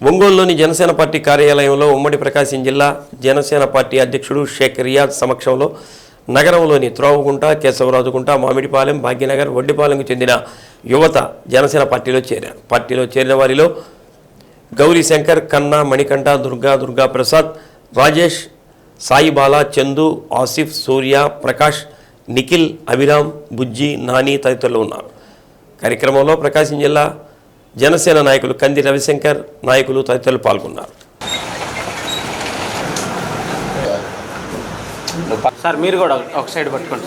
ఒంగోలులోని జనసేన పార్టీ కార్యాలయంలో ఉమ్మడి ప్రకాశం జిల్లా జనసేన పార్టీ అధ్యక్షుడు షేక్ రియాజ్ సమక్షంలో నగరంలోని త్రోవగుంట కేశవరాజుగుంట మామిడిపాలెం భాగ్యనగర్ వడ్డిపాలెంకు చెందిన యువత జనసేన పార్టీలో చేరారు పార్టీలో చేరిన వారిలో గౌరీ శంకర్ కన్నా మణికంఠ దుర్గా దుర్గా ప్రసాద్ రాజేష్ సాయిబాల చందు ఆసిఫ్ సూర్య ప్రకాష్ నిఖిల్ అభిరామ్ బుజ్జి నాని తదితరులు ఉన్నారు. కార్యక్రమంలో ప్రకాశం జిల్లా జనసేన నాయకులు కంది రవిశంకర్ నాయకులు తదితరులు పాల్గొన్నారు. సార్ మీరు కూడా ఒక సైడ్ పట్టుకోండి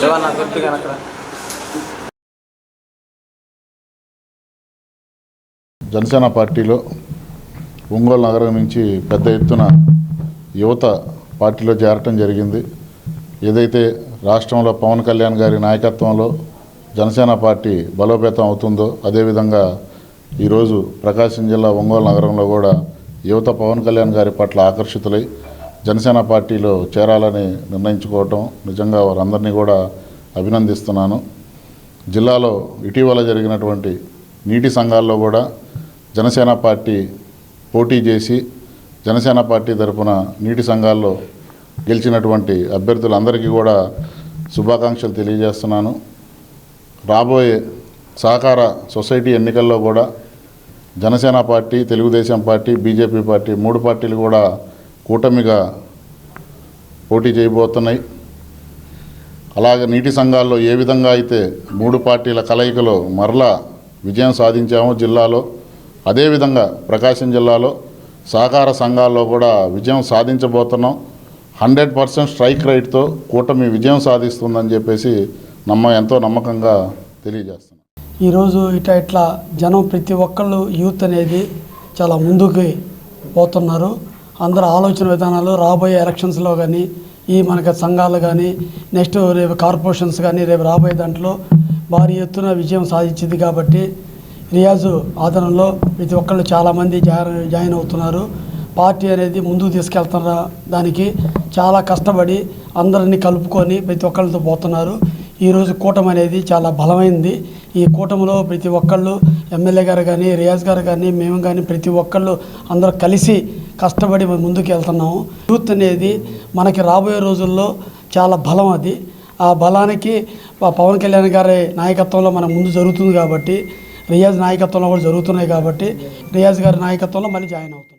శివన్న కొద్దిగా అక్కడ. జనసేన పార్టీలో ఒంగోలు నగరం నుంచి పెద్ద ఎత్తున యువత పార్టీలో చేరటం జరిగింది. ఏదైతే రాష్ట్రంలో పవన్ కళ్యాణ్ గారి నాయకత్వంలో జనసేన పార్టీ బలోపేతం అవుతుందో అదేవిధంగా ఈరోజు ప్రకాశం జిల్లా ఒంగోలు నగరంలో కూడా యువత పవన్ కళ్యాణ్ గారి పట్ల ఆకర్షితులై జనసేన పార్టీలో చేరాలని నిర్ణయించుకోవటం నిజంగా వారందరినీ కూడా అభినందిస్తున్నాను. జిల్లాలో ఇటీవల జరిగినటువంటి నీటి సంఘాల్లో కూడా జనసేన పార్టీ పోటీ చేసి జనసేన పార్టీ తరపున నీటి సంఘాల్లో గెలిచినటువంటి అభ్యర్థులందరికీ కూడా శుభాకాంక్షలు తెలియజేస్తున్నాను. రాబోయే సహకార సొసైటీ ఎన్నికల్లో కూడా Janasena party Telugu Desam party BJP party మూడు పార్టీలు కూడా కూటమిగా పోటీ చేయబోతున్నాయి. అలాగే నీటి సంఘాల్లో ఏ విధంగా అయితే మూడు పార్టీల కలయికలో మరలా విజయం సాధించామో జిల్లాలో అదేవిధంగా ప్రకాశం జిల్లాలో సహకార సంఘాల్లో కూడా విజయం సాధించబోతున్నాం. హండ్రెడ్ పర్సెంట్ స్ట్రైక్ రైట్తో కూటమి విజయం సాధిస్తుందని చెప్పేసి నమ్మ ఎంతో నమ్మకంగా తెలియజేస్తున్నాం. ఈరోజు ఇట్లా ఇట్లా జనం ప్రతి ఒక్కళ్ళు యూత్ అనేది చాలా ముందుకు పోతున్నారు. అందరు ఆలోచన విధానాలు రాబోయే ఎలక్షన్స్లో కానీ ఈ మనకి సంఘాలు కానీ నెక్స్ట్ రేపు కార్పొరేషన్స్ కానీ రేపు రాబోయే దాంట్లో భారీ ఎత్తున విజయం సాధించింది కాబట్టి రియాజు ఆధారంలో ప్రతి ఒక్కళ్ళు చాలామంది జాయిన్ జాయిన్ అవుతున్నారు. పార్టీ అనేది ముందుకు తీసుకెళ్తున్న దానికి చాలా కష్టపడి అందరినీ కలుపుకొని ప్రతి ఒక్కళ్ళతో పోతున్నారు. ఈరోజు కూటమి అనేది చాలా బలమైంది. ఈ కూటమిలో ప్రతి ఒక్కళ్ళు ఎమ్మెల్యే గారు కానీ రియాజ్ గారు కానీ మేము కానీ ప్రతి ఒక్కళ్ళు అందరూ కలిసి కష్టపడి ముందుకు వెళ్తున్నాము. యూత్ అనేది మనకి రాబోయే రోజుల్లో చాలా బలం అది. ఆ బలానికి పవన్ కళ్యాణ్ గారి నాయకత్వంలో మన ముందు జరుగుతుంది కాబట్టి రియాజ్ నాయకత్వంలో కూడా జరుగుతున్నాయి కాబట్టి రియాజ్ గారి నాయకత్వంలో మళ్ళీ జాయిన్ అవుతుంది